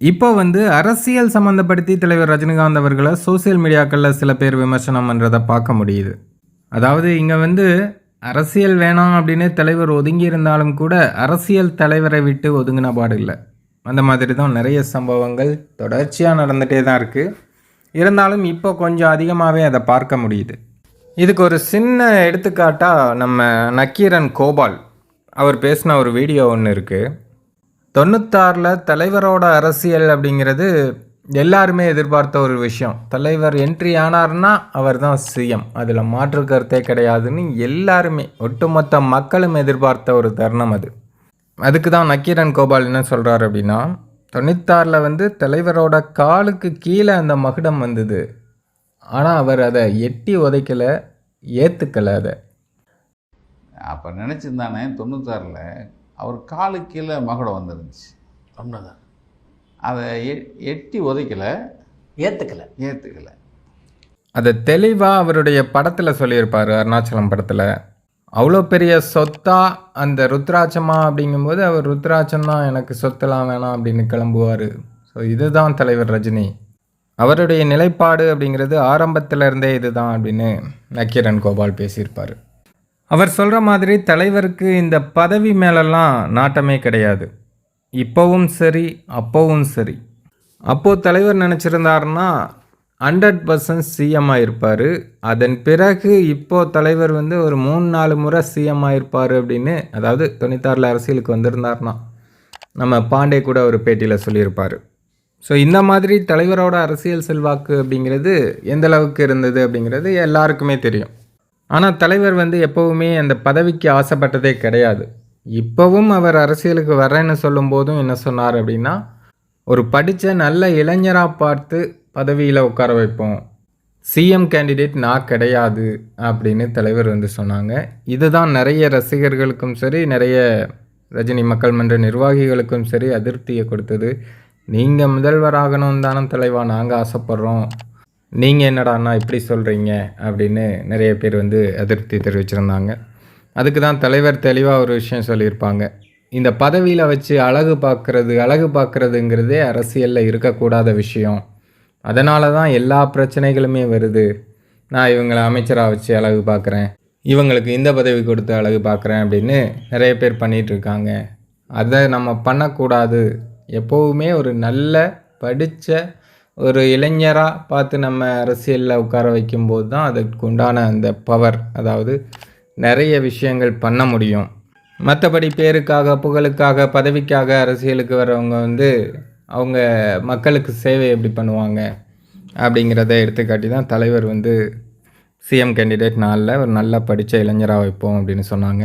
இப்போ வந்து அரசியல் சம்மந்தப்படுத்தி தலைவர் ரஜினிகாந்த் அவர்களை சோஷியல் மீடியாக்களில் சில பேர் விமர்சனம் பண்ணுறதை பார்க்க முடியுது. அதாவது இங்கே வந்து அரசியல் வேணாம் அப்படின்னு தலைவர் ஒதுங்கி இருந்தாலும் கூட அரசியல் தலைவரை விட்டு ஒதுங்கின பாடு இல்லை. அந்த மாதிரி தான் நிறைய சம்பவங்கள் தொடர்ச்சியாக நடந்துகிட்டே தான் இருக்குது இருந்தாலும் இப்போ கொஞ்சம் அதிகமாகவே அதை பார்க்க முடியுது. இதுக்கு ஒரு சின்ன எடுத்துக்காட்டாக நம்ம நக்கீரன் கோபால். அவர் பேசின ஒரு வீடியோ ஒன்று இருக்குது தொண்ணூத்தாறில் தலைவரோட அரசியல் அப்படிங்கிறது எல்லாருமே எதிர்பார்த்த ஒரு விஷயம். தலைவர் என்ட்ரி ஆனார்னா அவர் தான் சிஎம் அதில் மாற்று கருத்தே கிடையாதுன்னு எல்லாருமே ஒட்டுமொத்த மக்களும் எதிர்பார்த்த ஒரு தருணம் அது. அதுக்கு தான் நக்கீரன் கோபால் என்ன சொல்கிறார் அப்படின்னா தொண்ணூத்தாறில் வந்து தலைவரோட காலுக்கு கீழே அந்த மகுடம் வந்தது. ஆனால் அவர் அதை எட்டி உதைக்கலை ஏற்றுக்கலை அதை. அப்போ நினச்சிருந்தானே தொண்ணூத்தாறில் அவர் காலு கீழே மகுடம் வந்துருந்துச்சு. உண்மைதான் அதை எட்டி உதைக்கலை ஏற்றுக்கல ஏற்றுக்கலை அதை தெளிவாக அவருடைய படத்தில் சொல்லியிருப்பார் அருணாச்சலம் படத்தில். அவ்வளோ பெரிய சொத்தா அந்த ருத்ராட்சமா அப்படிங்கும்போது அவர் ருத்ராட்சம் தான் எனக்கு சொத்தெல்லாம் வேணாம் அப்படின்னு கிளம்புவார். ஸோ இதுதான் தலைவர் ரஜினி. அவருடைய நிலைப்பாடு அப்படிங்கிறது ஆரம்பத்துல இருந்தே இதுதான் அப்படின்னு நக்கீரன் கோபால் பேசியிருப்பார். அவர் சொல்கிற மாதிரி தலைவருக்கு இந்த பதவி மேலெல்லாம் நாட்டமே கிடையாது. இப்போவும் சரி அப்போவும் சரி. அப்போது தலைவர் நினச்சிருந்தாருன்னா ஹண்ட்ரட் பர்சன்ட் சிஎம் ஆகிருப்பார் அதன் பிறகு இப்போது தலைவர் வந்து ஒரு மூணு நாலு முறை சிஎம் ஆகிருப்பார் அப்படின்னு அதாவது தொண்ணூத்தாறில் அரசியலுக்கு வந்திருந்தாருன்னா நம்ம பாண்டே கூட ஒரு பேட்டியில் சொல்லியிருப்பார். ஸோ இந்த மாதிரி தலைவரோட அரசியல் செல்வாக்கு அப்படிங்கிறது எந்த அளவுக்கு இருந்தது அப்படிங்கிறது எல்லாருக்குமே தெரியும். ஆனால் தலைவர் வந்து எப்போவுமே அந்த பதவிக்கு ஆசைப்பட்டதே கிடையாது. இப்போவும் அவர் அரசியலுக்கு வரேன்னு சொல்லும்போதும் என்ன சொன்னார் அப்படின்னா ஒரு படித்த நல்ல இளைஞராக பார்த்து பதவியில் உட்கார வைப்போம். சிஎம் கேண்டிடேட் நான் கிடையாது அப்படின்னு தலைவர் வந்து சொன்னாங்க. இதுதான் நிறைய ரசிகர்களுக்கும் சரி நிறைய ரஜினி மக்கள் மன்ற நிர்வாகிகளுக்கும் சரி அதிருப்தியை கொடுத்தது. நீங்கள் முதல்வராகணும் தானே தலைவா நாங்கள் ஆசைப்பட்றோம். நீங்கள் என்னடாண்ணா இப்படி சொல்கிறீங்க அப்படின்னு நிறைய பேர் வந்து அதிருப்தி தெரிவிச்சிருந்தாங்க. அதுக்கு தான் தலைவர் தெளிவாக ஒரு விஷயம் சொல்லியிருப்பாங்க. இந்த பதவியில் வச்சு அழகு பார்க்குறது அழகு பார்க்குறதுங்கிறதே அரசியலில் இருக்கக்கூடாத விஷயம். அதனால தான் எல்லா பிரச்சனைகளுமே வருது. நான் இவங்களை அமைச்சராக வச்சு அழகு பார்க்குறேன். இவங்களுக்கு இந்த பதவி கொடுத்து அழகு பார்க்குறேன் அப்படின்னு நிறைய பேர் பண்ணிகிட்டு இருக்காங்க. அதை நம்ம பண்ணக்கூடாது. எப்போவுமே ஒரு நல்ல படித்த ஒரு இளைஞராக பார்த்து நம்ம அரசியலில் உட்கார வைக்கும்போது தான் அதுக்கு உண்டான அந்த பவர் அதாவது நிறைய விஷயங்கள் பண்ண முடியும். மற்றபடி பேருக்காக புகழுக்காக பதவிக்காக அரசியலுக்கு வரவங்க வந்து அவங்க மக்களுக்கு சேவை எப்படி பண்ணுவாங்க அப்படிங்கிறத எடுத்துக்காட்டி தான் தலைவர் வந்து சிஎம் கேண்டிடேட் நாளில் ஒரு நல்லா படித்த இளைஞராக வைப்போம் அப்படின்னு சொன்னாங்க.